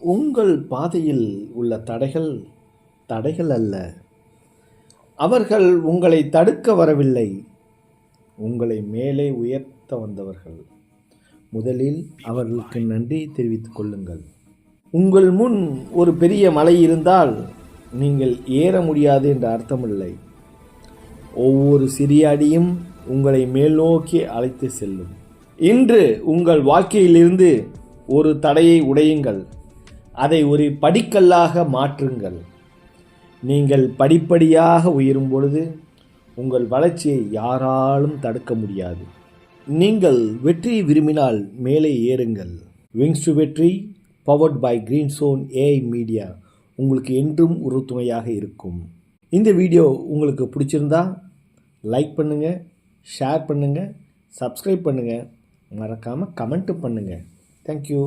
உங்கள் பாதையில் உள்ள தடைகள் தடைகள் அல்ல. அவர்கள் உங்களை தடுக்க வரவில்லை. உங்களை மேலே உயர்த்த வந்தவர்கள். முதலில் அவர்களுக்கு நன்றி தெரிவித்துக் கொள்ளுங்கள். உங்கள் முன் ஒரு பெரிய மலை இருந்தால் நீங்கள் ஏற முடியாது என்று அர்த்தமில்லை. ஒவ்வொரு சிறிய அடியும் உங்களை மேல் நோக்கி அழைத்து செல்லும். இன்று உங்கள் வாழ்க்கையிலிருந்து ஒரு தடையை உடையுங்கள். அதை ஒரு படிக்கல்லாக மாற்றுங்கள். நீங்கள் படிப்படியாக உயரும் பொழுது உங்கள் வளர்ச்சியை யாராலும் தடுக்க முடியாது. நீங்கள் வெற்றியை விரும்பினால் மேலே ஏறுங்கள். விங்ஸ் டு வெற்றி powered by green zone AI media உங்களுக்கு என்றும் உறுதுணையாக இருக்கும். இந்த வீடியோ உங்களுக்கு பிடிச்சிருந்தா லைக் பண்ணுங்கள் ஷேர் பண்ணுங்கள் சப்ஸ்கிரைப் பண்ணுங்கள் மறக்காமல் கமெண்ட்டும் பண்ணுங்கள் தேங்க்யூ